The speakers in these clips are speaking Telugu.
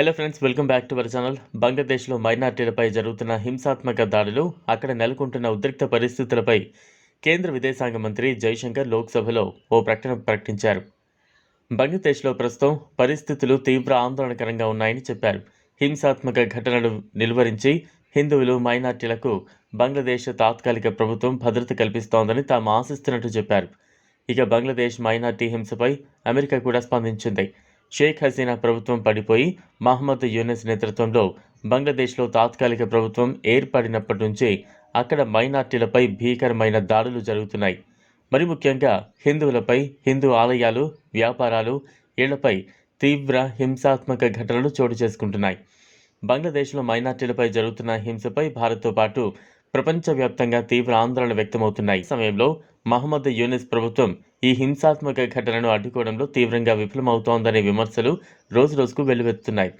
Hello friends welcome back to our channel బంగ్లాదేశ్లో మైనార్టీలపై జరుగుతున్న హింసాత్మక దాడులు అక్కడ నెలకొంటున్న ఉద్రిక్త పరిస్థితులపై కేంద్ర విదేశాంగ మంత్రి జైశంకర్ లోక్సభలో ఓ ప్రకటన ప్రకటించారు. బంగ్లాదేశ్లో ప్రస్తుతం పరిస్థితులు తీవ్ర ఆందోళనకరంగా ఉన్నాయని చెప్పారు. హింసాత్మక ఘటనలు నిలువరించి హిందువులు మైనార్టీలకు బంగ్లాదేశ్ తాత్కాలిక ప్రభుత్వం భద్రత కల్పిస్తోందని తాము ఆశిస్తున్నట్టు చెప్పారు. ఇక బంగ్లాదేశ్ మైనార్టీ హింసపై అమెరికా కూడా స్పందించింది. షేక్ హసీనా ప్రభుత్వం పడిపోయి మహమ్మద్ యూనిస్ నేతృత్వంలో బంగ్లాదేశ్లో తాత్కాలిక ప్రభుత్వం ఏర్పడినప్పటి నుంచి అక్కడ మైనార్టీలపై భీకరమైన దాడులు జరుగుతున్నాయి. మరి ముఖ్యంగా హిందువులపై హిందూ ఆలయాలు వ్యాపారాలు ఇళ్ళపై తీవ్ర హింసాత్మక ఘటనలు చోటు చేసుకుంటున్నాయి. బంగ్లాదేశ్లో మైనార్టీలపై జరుగుతున్న హింసపై భారత్తో పాటు ప్రపంచవ్యాప్తంగా తీవ్ర ఆందోళన వ్యక్తమవుతున్నాయి. సమయంలో మహమ్మద్ యూనిస్ ప్రభుత్వం ఈ హింసాత్మక ఘటనను అడ్డుకోవడంలో తీవ్రంగా విఫలమవుతోందనే విమర్శలు రోజురోజుకు వెల్లువెత్తుతున్నాయి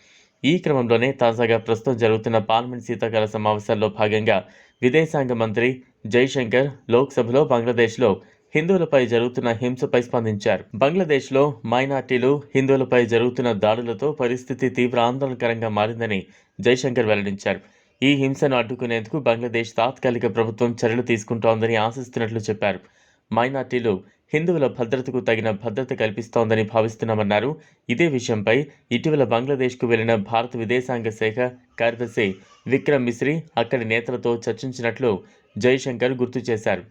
ఈ క్రమంలోనే తాజాగా ప్రస్తుతం జరుగుతున్న పార్లమెంట్ శీతాకాల సమావేశాల్లో భాగంగా విదేశాంగ మంత్రి జైశంకర్ లోక్సభలో బంగ్లాదేశ్లో హిందువులపై జరుగుతున్న హింసపై స్పందించారు. బంగ్లాదేశ్లో మైనార్టీలు హిందువులపై జరుగుతున్న దాడులతో పరిస్థితి తీవ్ర ఆందోళనకరంగా మారిందని జైశంకర్ వెల్లడించారు. ఈ హింసను అడ్డుకునేందుకు బంగ్లాదేశ్ తాత్కాలిక ప్రభుత్వం చర్యలు తీసుకుంటోందని ఆశిస్తున్నట్లు చెప్పారు. మైనార్టీలు హిందువుల భద్రతకు తగిన భద్రత కల్పిస్తోందని భావిస్తున్నామన్నారు. ఇదే విషయంపై ఇటీవల బంగ్లాదేశ్కు వెళ్ళిన భారత విదేశాంగ శాఖ కార్యదర్శి విక్రమ్ మిశ్రీ అక్కడి నేతలతో చర్చించినట్లు జైశంకర్ గుర్తు చేశారు.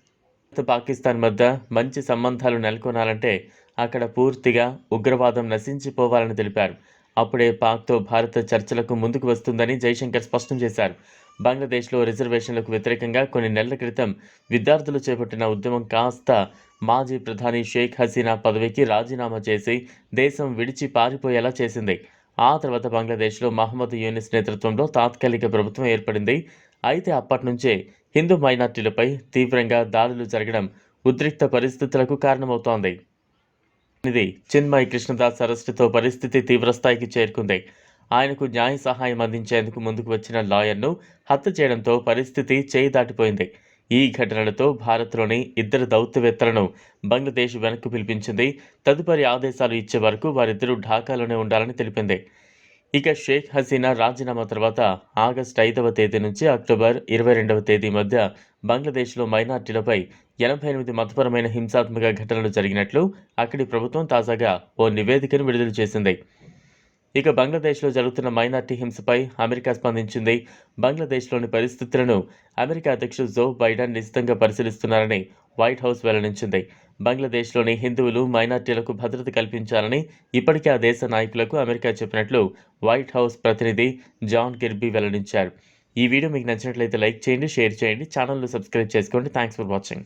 భారత పాకిస్తాన్ మధ్య మంచి సంబంధాలు నెలకొనాలంటే అక్కడ పూర్తిగా ఉగ్రవాదం నశించిపోవాలని తెలిపారు. అప్పుడే పాక్తో భారత చర్చలకు ముందుకు వస్తుందని జైశంకర్ స్పష్టం చేశారు. బంగ్లాదేశ్లో రిజర్వేషన్లకు వ్యతిరేకంగా కొన్ని నెలల క్రితం విద్యార్థులు చేపట్టిన ఉద్యమం కాస్త మాజీ ప్రధాని షేక్ హసీనా పదవికి రాజీనామా చేసి దేశం విడిచి పారిపోయేలా చేసింది. ఆ తర్వాత బంగ్లాదేశ్లో మహమ్మద్ యూనిస్ నేతృత్వంలో తాత్కాలిక ప్రభుత్వం ఏర్పడింది. అయితే అప్పటి నుంచే హిందూ మైనార్టీలపై తీవ్రంగా దాడులు జరగడం ఉద్రిక్త పరిస్థితులకు కారణమవుతోంది. ఇది చిన్మయ్ కృష్ణదాస్ అరెస్టుతో పరిస్థితి తీవ్రస్థాయికి చేరుకుంది. ఆయనకు న్యాయ సహాయం అందించేందుకు ముందుకు వచ్చిన లాయర్ను హత్య చేయడంతో పరిస్థితి చేయి దాటిపోయింది. ఈ ఘటనలతో భారత్లోని ఇద్దరు దౌత్యవేత్తలను బంగ్లాదేశ్ వెనక్కు పిలిపించింది. తదుపరి ఆదేశాలు ఇచ్చే వరకు వారిద్దరూ ఢాకాలోనే ఉండాలని తెలిపింది. ఇక షేక్ హసీనా రాజీనామా తర్వాత ఆగస్టు ఐదవ తేదీ నుంచి అక్టోబర్ ఇరవై రెండవ తేదీ మధ్య బంగ్లాదేశ్లో మైనార్టీలపై ఎనభై ఎనిమిది మతపరమైన హింసాత్మక ఘటనలు జరిగినట్లు అక్కడి ప్రభుత్వం తాజాగా ఓ నివేదికను విడుదల చేసింది. ఇక బంగ్లాదేశ్లో జరుగుతున్న మైనార్టీ హింసపై అమెరికా స్పందించింది. బంగ్లాదేశ్లోని పరిస్థితులను అమెరికా అధ్యక్షుడు జో బైడెన్ నిశితంగా పరిశీలిస్తున్నారని వైట్ హౌస్ వెల్లడించింది. బంగ్లాదేశ్లోని హిందువులు మైనార్టీలకు భద్రత కల్పించాలని ఇప్పటికే ఆ దేశ నాయకులకు అమెరికా చెప్పినట్లు వైట్ హౌస్ ప్రతినిధి జాన్ కిర్బీ వెల్లడించారు. ఈ వీడియో మీకు నచ్చినట్లయితే లైక్ చేయండి షేర్ చేయండి ఛానల్ను సబ్స్క్రైబ్ చేసుకోండి. Thanks for watching.